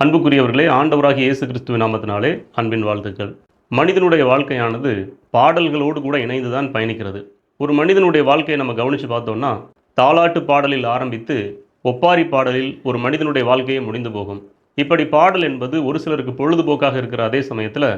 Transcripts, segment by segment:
அன்புக்குரியவர்களே ஆண்டவராகிய இயேசு கிறிஸ்துவ நாமத்தினாலே அன்பின் வாழ்த்துக்கள். மனிதனுடைய வாழ்க்கையானது பாடல்களோடு கூட இணைந்து தான் பயணிக்கிறது. ஒரு மனிதனுடைய வாழ்க்கையை நம்ம கவனித்து பார்த்தோம்னா தாலாட்டு பாடலில் ஆரம்பித்து ஒப்பாரி பாடலில் ஒரு மனிதனுடைய வாழ்க்கையை முடிந்து போகும். இப்படி பாடல் என்பது ஒரு சிலருக்கு பொழுதுபோக்காக இருக்கிற அதே சமயத்தில்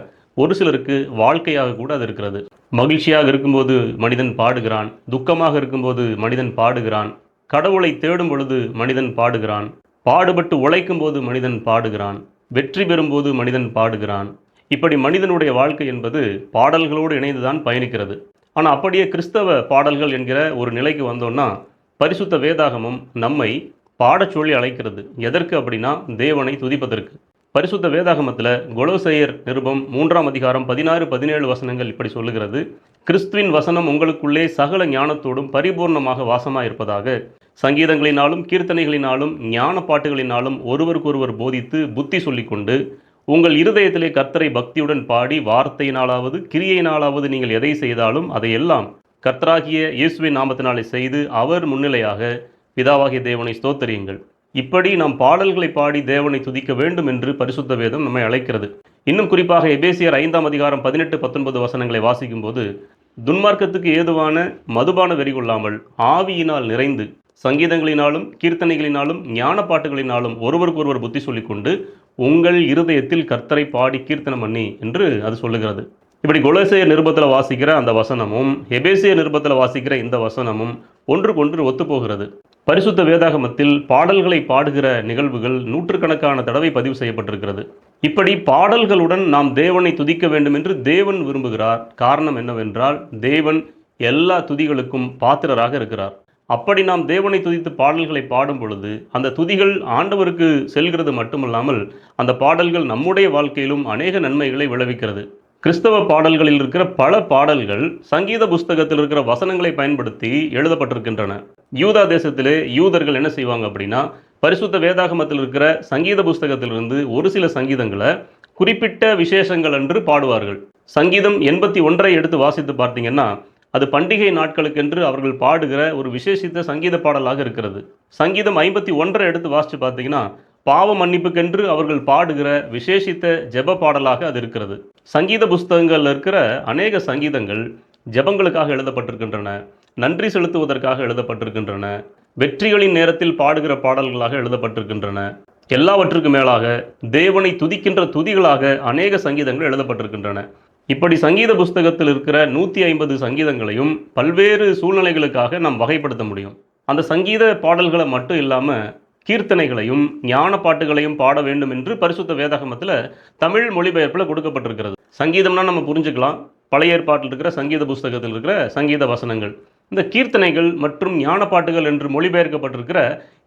ஒரு சிலருக்கு வாழ்க்கையாக கூட அது இருக்கிறது. மகிழ்ச்சியாக இருக்கும்போது மனிதன் பாடுகிறான் துக்கமாக இருக்கும்போது மனிதன் பாடுகிறான் கடவுளை தேடும் பொழுது மனிதன் பாடுகிறான் பாடுபட்டு உழைக்கும் போது மனிதன் பாடுகிறான் வெற்றி பெறும்போது மனிதன் பாடுகிறான். இப்படி மனிதனுடைய வாழ்க்கை என்பது பாடல்களோடு இணைந்துதான் பயணிக்கிறது. ஆனால் அப்படியே கிறிஸ்தவ பாடல்கள் என்கிற ஒரு நிலைக்கு வந்தோம்னா பரிசுத்த வேதாகமும் நம்மை பாடச் சொல்லி அழைக்கிறது. எதற்கு அப்படின்னா தேவனை துதிப்பதற்கு. பரிசுத்த வேதாகமத்தில் கொலோசையர் நிருபம் மூன்றாம் அதிகாரம் பதினாறு பதினேழு வசனங்கள் இப்படி சொல்லுகிறது. கிறிஸ்துவின் வசனம் உங்களுக்குள்ளே சகல ஞானத்தோடும் பரிபூர்ணமாக வாசமாக இருப்பதாக சங்கீதங்களினாலும் கீர்த்தனைகளினாலும் ஞான பாட்டுகளினாலும் ஒருவருக்கொருவர் போதித்து புத்தி சொல்லிக்கொண்டு உங்கள் இருதயத்திலே கர்த்தரை பக்தியுடன் பாடி வார்த்தையினாலாவது கிரியையினாலாவது நீங்கள் எதை செய்தாலும் அதையெல்லாம் கர்த்தராகிய இயேசுவின் நாமத்தினாலே செய்து அவர் முன்னிலையாக பிதாவாகிய தேவனை ஸ்தோத்தரியுங்கள். இப்படி நாம் பாடல்களை பாடி தேவனை துதிக்க வேண்டும் என்று பரிசுத்த வேதம் நம்மை அழைக்கிறது. இன்னும் குறிப்பாக எபேசியர் ஐந்தாம் அதிகாரம் பதினெட்டு பத்தொன்பது வசனங்களை வாசிக்கும்போது துன்மார்க்கத்துக்கு ஏதுவான மதுபான வெறி கொள்ளாமல் ஆவியினால் நிறைந்து சங்கீதங்களினாலும் கீர்த்தனைகளினாலும் ஞான பாட்டுகளினாலும் ஒருவருக்கொருவர் புத்தி சொல்லிக்கொண்டு உங்கள் இருதயத்தில் கர்த்தரை பாடி கீர்த்தனம் பண்ணி என்று அது சொல்லுகிறது. இப்படி குலசேய நிருபத்தில் வாசிக்கிற அந்த வசனமும் ஹெபேசிய நிருபத்தில் வாசிக்கிற இந்த வசனமும் ஒன்றுக்கொன்று ஒத்துப்போகிறது. பரிசுத்த வேதாகமத்தில் பாடல்களை பாடுகிற நிகழ்வுகள் நூற்றுக்கணக்கான தடவை பதிவு செய்யப்பட்டிருக்கிறது. இப்படி பாடல்களுடன் நாம் தேவனை துதிக்க வேண்டும் என்று தேவன் விரும்புகிறார். காரணம் என்னவென்றால் தேவன் எல்லா துதிகளுக்கும் பாத்திரராக இருக்கிறார். அப்படி நாம் தேவனை துதித்து பாடல்களை பாடும் பொழுது அந்த துதிகள் ஆண்டவருக்கு செல்கிறது மட்டுமல்லாமல் அந்த பாடல்கள் நம்முடைய வாழ்க்கையிலும் அநேக நன்மைகளை விளைவிக்கிறது. கிறிஸ்தவ பாடல்களில் இருக்கிற பல பாடல்கள் சங்கீத புஸ்தகத்தில் இருக்கிற வசனங்களை பயன்படுத்தி எழுதப்பட்டிருக்கின்றன. யூதா தேசத்திலே யூதர்கள் என்ன செய்வாங்க அப்படின்னா பரிசுத்த வேதாகமத்தில் இருக்கிற சங்கீத புஸ்தகத்திலிருந்து ஒரு சில சங்கீதங்களை குறிப்பிட்ட விசேஷங்கள் என்று பாடுவார்கள். சங்கீதம் எண்பத்தி ஒன்றை எடுத்து வாசித்து பார்த்தீங்கன்னா அது பண்டிகை நாட்களுக்கென்று அவர்கள் பாடுகிற ஒரு விசேஷித்த சங்கீத பாடலாக இருக்கிறது. சங்கீதம் ஐம்பத்தி ஒன்றை எடுத்து வாசித்து பார்த்தீங்கன்னா பாவ மன்னிப்புக்கென்று அவர்கள் பாடுகிற விசேஷித்த ஜெப பாடலாக அது இருக்கிறது. சங்கீத புஸ்தகங்களில் இருக்கிற அநேக சங்கீதங்கள் ஜெபங்களுக்காக எழுதப்பட்டிருக்கின்றன நன்றி செலுத்துவதற்காக எழுதப்பட்டிருக்கின்றன வெற்றிகளின் நேரத்தில் பாடுகிற பாடல்களாக எழுதப்பட்டிருக்கின்றன. எல்லாவற்றுக்கும் மேலாக தேவனை துதிக்கின்ற துதிகளாக அநேக சங்கீதங்கள் எழுதப்பட்டிருக்கின்றன. இப்படி சங்கீத புஸ்தகத்தில் இருக்கிற நூற்றி ஐம்பது சங்கீதங்களையும் பல்வேறு சூழ்நிலைகளுக்காக நாம் வகைப்படுத்த முடியும். அந்த சங்கீத பாடல்களை மட்டும் இல்லாமல் கீர்த்தனைகளையும் ஞான பாட்டுகளையும் பாட வேண்டும் என்று பரிசுத்த வேதாகமத்தில் தமிழ் மொழிபெயர்ப்பில் கொடுக்கப்பட்டிருக்கிறது. சங்கீதம்னா நம்ம புரிஞ்சுக்கலாம். பழைய ஏற்பாட்டில் இருக்கிற சங்கீத புஸ்தகத்தில் இருக்கிற சங்கீத வசனங்கள். இந்த கீர்த்தனைகள் மற்றும் ஞான பாட்டுகள் என்று மொழிபெயர்க்கப்பட்டிருக்கிற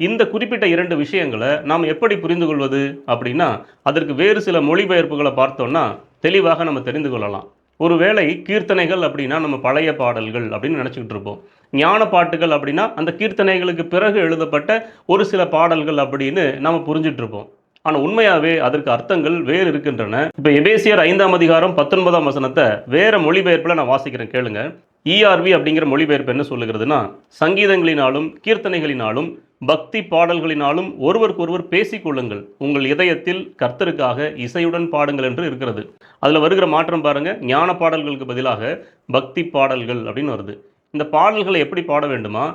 இந்த குறிப்பிட்ட இரண்டு விஷயங்களை நாம் எப்படி புரிந்து கொள்வது அப்படின்னா அதற்கு வேறு சில மொழிபெயர்ப்புகளை பார்த்தோம்னா தெளிவாக நம்ம தெரிந்து கொள்ளலாம். ஒருவேளை கீர்த்தனைகள் அப்படின்னா நம்ம பழைய பாடல்கள் அப்படின்னு நினச்சிக்கிட்டு இருப்போம். ஞான பாட்டுகள் அப்படின்னா அந்த கீர்த்தனைகளுக்கு பிறகு எழுதப்பட்ட ஒரு சில பாடல்கள் அப்படின்னு நம்ம புரிஞ்சிட்ருப்போம் ஆனால் உண்மையாகவே அதற்கு அர்த்தங்கள் வேறு இருக்கின்றன. இப்போ எபேசியர் ஐந்தாம் அதிகாரம் பத்தொன்பதாம் வசனத்தை வேற மொழிபெயர்ப்பில் நான் வாசிக்கிறேன் கேளுங்க. இஆர்வி அப்படிங்கிற மொழிபெயர்ப்பு என்ன சொல்லுகிறதுனா சங்கீதங்களினாலும் கீர்த்தனைகளினாலும் பக்தி பாடல்களினாலும் ஒருவருக்கொருவர் பேசிக்கொள்ளுங்கள் உங்கள் இதயத்தில் கர்த்தருக்காக இசையுடன் பாடுங்கள் என்று இருக்கிறது. அதில் வருகிற மாற்றம் பாருங்கள் ஞான பாடல்களுக்கு பதிலாக பக்தி பாடல்கள் அப்படின்னு வருது. இந்த பாடல்களை எப்படி பாட வேண்டுமா?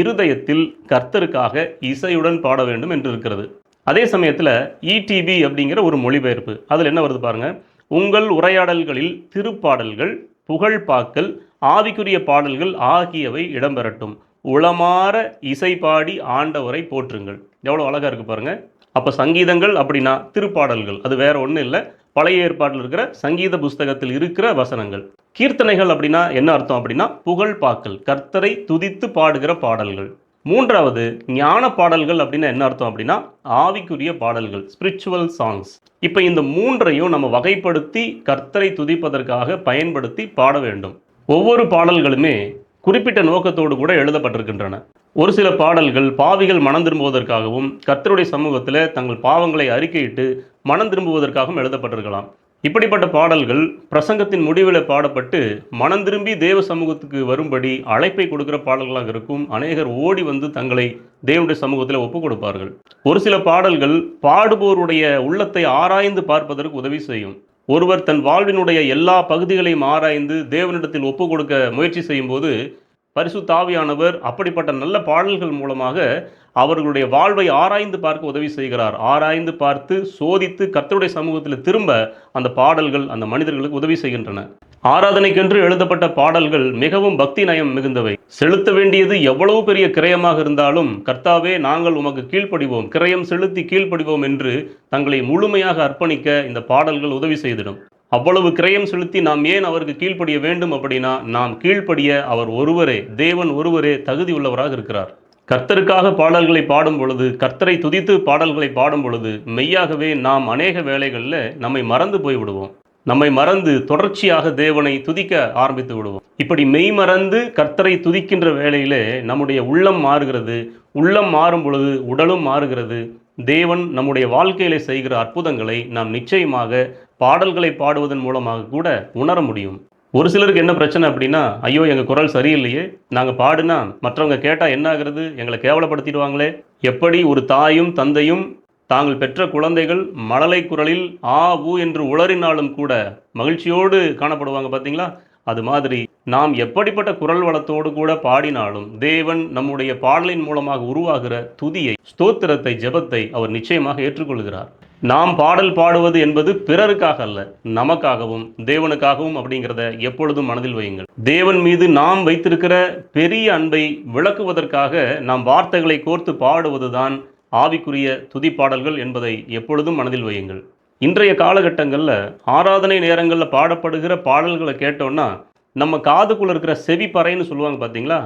இருதயத்தில் கர்த்தருக்காக இசையுடன் பாட வேண்டும் என்று இருக்கிறது. அதே சமயத்தில் இடிபி அப்படிங்கிற ஒரு மொழிபெயர்ப்பு. அதில் என்ன வருது பாருங்க? உங்கள் உரையாடல்களில் திருப்பாடல்கள் புகழ்பாக்கள் ஆவிக்குரிய பாடல்கள் ஆகியவை இடம்பெறட்டும். உளமாற இசை பாடி ஆண்டவரை போற்றுங்கள். எவ்வளோ அழகாக இருக்குது பாருங்கள் அப்போ சங்கீதங்கள் அப்படின்னா திருப்பாடல்கள். அது வேற ஒன்றும் இல்லை. பழைய ஏற்பாட்டில் இருக்கிற சங்கீத புஸ்தகத்தில் இருக்கிற வசனங்கள். கீர்த்தனைகள் அப்படின்னா என்ன அர்த்தம் அப்படின்னா புகழ் பாக்கள் கர்த்தரை துதித்து பாடுகிற பாடல்கள். மூன்றாவது ஞான பாடல்கள் அப்படின்னா என்ன அர்த்தம் அப்படின்னா ஆவிக்குரிய பாடல்கள் ஸ்பிரிச்சுவல் சாங்ஸ் இப்போ இந்த மூன்றையும் நம்ம வகைப்படுத்தி கர்த்தரை துதிப்பதற்காக பயன்படுத்தி பாட வேண்டும். ஒவ்வொரு பாடல்களுமே குறிப்பிட்ட நோக்கத்தோடு கூட எழுதப்பட்டிருக்கின்றன. ஒரு சில பாடல்கள் பாவிகள் மனம் திரும்புவதற்காகவும் கர்த்தருடைய சமூகத்தில் தங்கள் பாவங்களை அறிக்கையிட்டு மனம் திரும்புவதற்காகவும் எழுதப்பட்டிருக்கலாம். இப்படிப்பட்ட பாடல்கள் பிரசங்கத்தின் முடிவில் பாடப்பட்டு மனம் திரும்பி தேவ சமூகத்துக்கு வரும்படி அழைப்பை கொடுக்கிற பாடல்களாக இருக்கும். அநேகர் ஓடி வந்து தங்களை தேவனுடைய சமூகத்தில் ஒப்புக் கொடுப்பார்கள். ஒரு சில பாடல்கள் பாடுபோருடைய உள்ளத்தை ஆராய்ந்து பார்ப்பதற்கு உதவி செய்யும். ஒருவர் தன் வாழ்வினுடைய எல்லா பகுதிகளையும் ஆராய்ந்து தேவனிடத்தில் ஒப்பு கொடுக்க முயற்சி செய்யும்போது பரிசு தாவியானவர் அப்படிப்பட்ட நல்ல பாடல்கள் மூலமாக அவர்களுடைய வாழ்வை ஆராய்ந்து பார்க்க உதவி செய்கிறார். ஆராய்ந்து பார்த்து சோதித்து கர்த்தருடைய சமூகத்தில் திரும்ப அந்த பாடல்கள் அந்த மனிதர்களுக்கு உதவி செய்கின்றன. ஆராதனைக்கென்று எழுதப்பட்ட பாடல்கள் மிகவும் பக்தி நயம் மிகுந்தவை. செலுத்த வேண்டியது எவ்வளவு பெரிய கிரயமாக இருந்தாலும் கர்த்தாவே நாங்கள் உமக்கு கீழ்ப்படிவோம். கிரயம் செலுத்தி கீழ்ப்படிவோம் என்று தங்களை முழுமையாக அர்ப்பணிக்க இந்த பாடல்கள் உதவி செய்திடும். அவ்வளவு கிரயம் செலுத்தி நாம் ஏன் அவருக்கு கீழ்ப்படிய வேண்டும் அப்படின்னா நாம் கீழ்ப்படிய அவர் ஒருவரே தேவன் ஒருவரே தகுதி உள்ளவராக இருக்கிறார். கர்த்தருக்காக பாடல்களை பாடும் பொழுது கர்த்தரை துதித்து பாடல்களை பாடும் பொழுது மெய்யாகவே நாம் அநேக வேளைகளில் நம்மை மறந்து போய்விடுவோம். நம்மை மறந்து தொடர்ச்சியாக தேவனை துதிக்க ஆரம்பித்து விடுவோம். இப்படி மெய் மறந்து கர்த்தரை துதிக்கின்ற வேளையிலே நம்முடைய உள்ளம் மாறுகிறது. உள்ளம் மாறும் பொழுது உடலும் மாறுகிறது. தேவன் நம்முடைய வாழ்க்கையில செய்கிற அற்புதங்களை நாம் நிச்சயமாக பாடல்களை பாடுவதன் மூலமாக கூட உணர முடியும். ஒரு சிலருக்கு என்ன பிரச்சனை அப்படின்னா ஐயோ எங்கள் குரல் சரியில்லையே. நாங்கள் பாடுனா மற்றவங்க கேட்டால் என்ன ஆகுறது எங்களை கேவலப்படுத்திடுவாங்களே. எப்படி ஒரு தாயும் தந்தையும் தாங்கள் பெற்ற குழந்தைகள் மழலை குரலில் ஆ ஊ என்று உளறினாலும் கூட மகிழ்ச்சியோடு காணப்படுவாங்க பார்த்தீங்களா? அது மாதிரி நாம் எப்படிப்பட்ட குரல் வளத்தோடு கூட பாடினாலும் தேவன் நம்முடைய பாடலின் மூலமாக உருவாகிற துதியை ஸ்தோத்திரத்தை ஜெபத்தை அவர் நிச்சயமாக ஏற்றுக்கொள்கிறார். நாம் பாடல் பாடுவது என்பது பிறருக்காக அல்ல நமக்காகவும் தேவனுக்காகவும் அப்படிங்கிறத எப்பொழுதும் மனதில் வையுங்கள். தேவன் மீது நாம் வைத்திருக்கிற பெரிய அன்பை விளக்குவதற்காக நாம் வார்த்தைகளை கோர்த்து பாடுவதுதான் ஆவிக்குரிய துதிப்பாடல்கள் என்பதை எப்பொழுதும் மனதில் வையுங்கள். இன்றைய காலகட்டங்களில் ஆராதனை நேரங்களில் பாடப்படுகிற பாடல்களை கேட்டோன்னா நம்ம காதுக்குள்ள இருக்கிற செவி பறைன்னு சொல்லுவாங்க பார்த்தீங்களா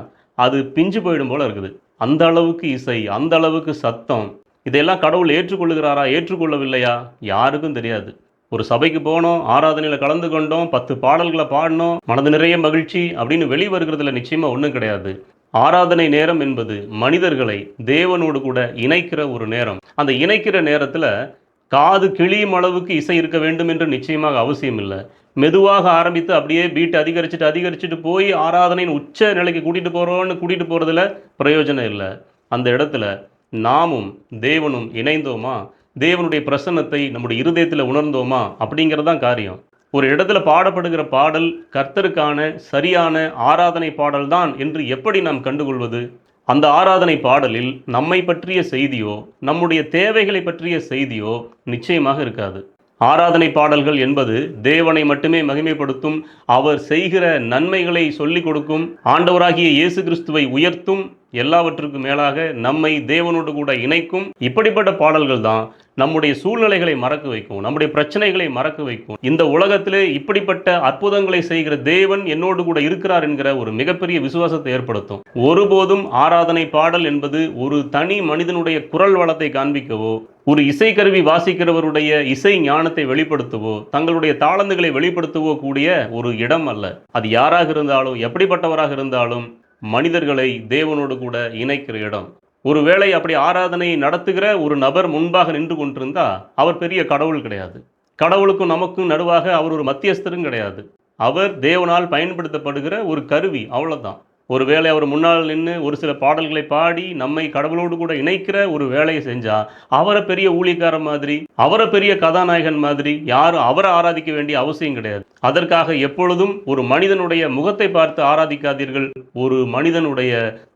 அது பிஞ்சு போயிடும் போல இருக்குது. அந்த அளவுக்கு இசை அந்த அளவுக்கு சத்தம் இதையெல்லாம் கடவுள் ஏற்றுக்கொள்ளுகிறாரா ஏற்றுக்கொள்ளவில்லையா? யாருக்கும் தெரியாது. ஒரு சபைக்கு போனோம் ஆராதனையில் கலந்து கொண்டோம் பத்து பாடல்களை பாடினோம் மனது நிறைய மகிழ்ச்சி அப்படின்னு வெளிவருகிறதுல நிச்சயமாக ஒன்றும் கிடையாது. ஆராதனை நேரம் என்பது மனிதர்களை தேவனோடு கூட இணைக்கிற ஒரு நேரம். அந்த இணைக்கிற நேரத்தில் காது கிழியும் அளவுக்கு இசை இருக்க வேண்டும் என்று நிச்சயமாக அவசியம் இல்லை. மெதுவாக ஆரம்பித்து அப்படியே பீட் அதிகரிச்சுட்டு அதிகரிச்சுட்டு போய் ஆராதனையின் உச்ச நிலைக்கு கூட்டிகிட்டு போகிறோன்னு கூட்டிகிட்டு போகிறதுல பிரயோஜனம் இல்லை. அந்த இடத்துல நாமும் தேவனும் இணைந்தோமா? தேவனுடைய பிரசன்னத்தை நம்முடைய இருதயத்தில் உணர்ந்தோமா? அப்படிங்கிறது தான் காரியம். ஒரு இடத்துல பாடப்படுகிற பாடல் கர்த்தருக்கான சரியான ஆராதனை பாடல்தான் என்று எப்படி நாம் கண்டுகொள்வது? அந்த ஆராதனை பாடலில் நம்மை பற்றிய செய்தியோ நம்முடைய தேவைகளை பற்றிய செய்தியோ நிச்சயமாக இருக்காது. ஆராதனை பாடல்கள் என்பது தேவனை மட்டுமே மகிமைப்படுத்தும் அவர் செய்கிற நன்மைகளை சொல்லிக் கொடுக்கும் ஆண்டவராகிய இயேசு கிறிஸ்துவை உயர்த்தும் எல்லாவற்றுக்கும் மேலாக நம்மை தேவனோடு கூட இணைக்கும் இப்படிப்பட்ட பாடல்கள் தான் நம்முடைய சூழ்நிலைகளை மறக்க வைக்கும் நம்முடைய பிரச்சனைகளை மறக்க வைக்கும். இந்த உலகத்திலே இப்படிப்பட்ட அற்புதங்களை செய்கிற தேவன் என்னோடு கூட இருக்கிறார் என்கிற ஒரு மிகப்பெரிய விசுவாசத்தை ஏற்படுத்தும். ஒருபோதும் ஆராதனை பாடல் என்பது ஒரு தனி மனிதனுடைய குரல் வளத்தை காண்பிக்கவோ ஒரு இசைக்கருவி வாசிக்கிறவருடைய இசை ஞானத்தை வெளிப்படுத்தவோ தங்களுடைய தாளந்துகளை வெளிப்படுத்தவோ கூடிய ஒரு இடம் அல்ல. அது யாராக இருந்தாலும் எப்படிப்பட்டவராக இருந்தாலும் மனிதர்களை தேவனோடு கூட இணைக்கிற இடம். ஒருவேளை அப்படி ஆராதனை நடத்துகிற ஒரு நபர் முன்பாக நின்று கொண்டிருந்தா அவர் பெரிய கடவுள் கிடையாது. கடவுளுக்கும் நமக்கும் நடுவாக அவர் ஒரு மத்தியஸ்தரும் கிடையாது. அவர் தேவனால் பயன்படுத்தப்படுகிற ஒரு கருவி அவ்வளோதான் ஒருவேளை அவர் முன்னால் நின்று ஒரு சில பாடல்களை பாடி நம்மை கடவுளோடு கூட இணைக்கிற ஒரு வேலையை செஞ்சால் அவரை பெரிய ஊழியக்காரன் மாதிரி அவரை பெரிய கதாநாயகன் மாதிரி யாரும் அவரை ஆராதிக்க வேண்டிய அவசியம் கிடையாது. அதற்காக எப்பொழுதும் ஒரு மனிதனுடைய முகத்தை பார்த்து ஆராதிக்காதீர்கள். ஒரு மனிதனுடைய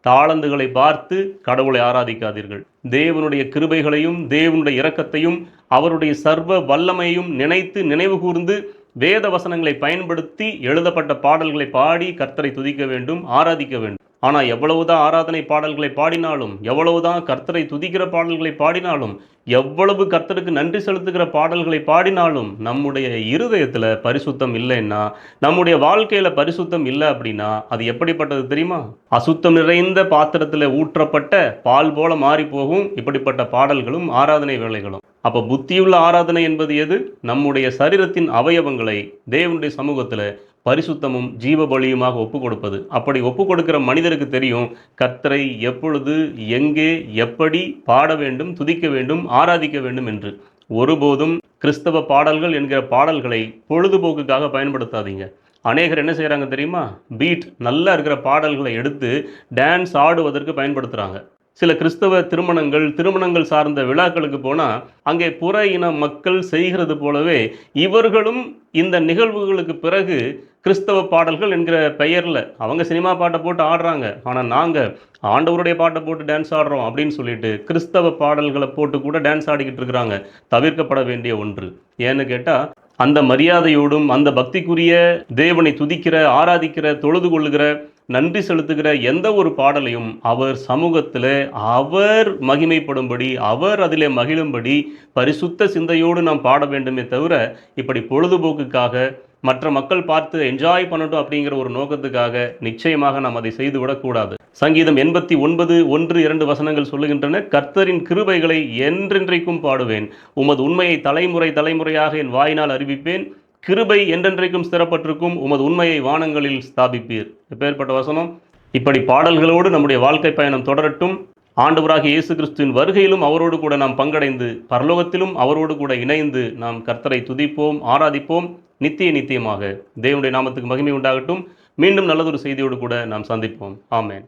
தாளந்துகளை பார்த்து கடவுளை ஆராதிக்காதீர்கள். தேவனுடைய கிருபைகளையும் தேவனுடைய இரக்கத்தையும் அவருடைய சர்வ வல்லமையும் நினைத்து நினைவு கூர்ந்து வேத வசனங்களை பயன்படுத்தி எழுதப்பட்ட பாடல்களை பாடி கர்த்தரை துதிக்க வேண்டும் ஆராதிக்க வேண்டும். ஆனால் எவ்வளவுதான் ஆராதனை பாடல்களை பாடினாலும் எவ்வளவுதான் கர்த்தரை துதிக்கிற பாடல்களை பாடினாலும் எவ்வளவு கர்த்தருக்கு நன்றி செலுத்துகிற பாடல்களை பாடினாலும் நம்முடைய இருதயத்தில் பரிசுத்தம் இல்லைன்னா நம்முடைய வாழ்க்கையில் பரிசுத்தம் இல்லை அப்படின்னா அது எப்படிப்பட்டது தெரியுமா? அசுத்தம் நிறைந்த பாத்திரத்தில் ஊற்றப்பட்ட பால் போல மாறி போகும் இப்படிப்பட்ட பாடல்களும் ஆராதனை வேலைகளும் அப்போ புத்தியுள்ள ஆராதனை என்பது எது? நம்முடைய சரீரத்தின் அவயவங்களை தேவனுடைய சமூகத்தில் பரிசுத்தமும் ஜீவ பலியுமாக ஒப்பு கொடுப்பது அப்படி ஒப்பு கொடுக்கிற மனிதருக்கு தெரியும் கத்தரை எப்பொழுது எங்கே எப்படி பாட வேண்டும் துதிக்க வேண்டும் ஆராதிக்க வேண்டும் என்று. ஒருபோதும் கிறிஸ்தவ பாடல்கள் என்கிற பாடல்களை பொழுதுபோக்குக்காக பயன்படுத்தாதீங்க. அநேகர் என்ன செய்கிறாங்க தெரியுமா? பீட் நல்லா இருக்கிற பாடல்களை எடுத்து டான்ஸ் ஆடுவதற்கு பயன்படுத்துகிறாங்க சில கிறிஸ்தவ திருமணங்கள் திருமணங்கள் சார்ந்த விழாக்களுக்கு போனால் அங்கே புற இன மக்கள் செய்கிறது போலவே இவர்களும் இந்த நிகழ்வுகளுக்கு பிறகு கிறிஸ்தவ பாடல்கள் என்கிற பெயரில் அவங்க சினிமா பாட்டை போட்டு ஆடுறாங்க. ஆனால் நாங்கள் ஆண்டவருடைய பாட்டை போட்டு டான்ஸ் ஆடுறோம் அப்படின்னு சொல்லிட்டு கிறிஸ்தவ பாடல்களை போட்டு கூட டான்ஸ் ஆடிக்கிட்டு இருக்கிறாங்க. தவிர்க்கப்பட வேண்டிய ஒன்று. ஏன்னு கேட்டால் அந்த மரியாதையோடும் அந்த பக்திக்குரிய தேவனை துதிக்கிற ஆராதிக்கிற தொழுது கொள்ளுகிற நன்றி செலுத்துகிற எந்த ஒரு பாடலையும் அவர் சமூகத்தில் அவர் மகிமைப்படும்படி அவர் அதிலே மகிழும்படி பரிசுத்த சிந்தையோடு நாம் பாட வேண்டுமே தவிர இப்படி பொழுதுபோக்குக்காக மற்ற மக்கள் பார்த்து என்ஜாய் பண்ணட்டும் அப்படிங்கிற ஒரு நோக்கத்துக்காக நிச்சயமாக நாம் அதை செய்து விடக்கூடாது சங்கீதம் எண்பத்தி ஒன்பது ஒன்று இரண்டு வசனங்கள் சொல்லுகின்றன கர்த்தரின் கிருபைகளை என்றென்றைக்கும் பாடுவேன். உமது உண்மையை தலைமுறை தலைமுறையாக என் வாயினால் அறிவிப்பேன். கிருபை என்றென்றைக்கும் ஸ்திரப்பட்டிருக்கும் உமது உண்மையை வானங்களில் ஸ்தாபிப்பீர். எப்பேற்பட்ட வசனம்? இப்படி பாடல்களோடு நம்முடைய வாழ்க்கை பயணம் தொடரட்டும். ஆண்டவராக இயேசு கிறிஸ்துவின் வருகையிலும் அவரோடு கூட நாம் பங்கடைந்து பரலோகத்திலும் அவரோடு கூட இணைந்து நாம் கர்த்தரை துதிப்போம் ஆராதிப்போம் நித்திய நித்தியமாக. தேவனுடைய நாமத்துக்கு மகிமை உண்டாகட்டும். மீண்டும் நல்லதொரு செய்தியோடு கூட நாம் சந்திப்போம். ஆமேன்.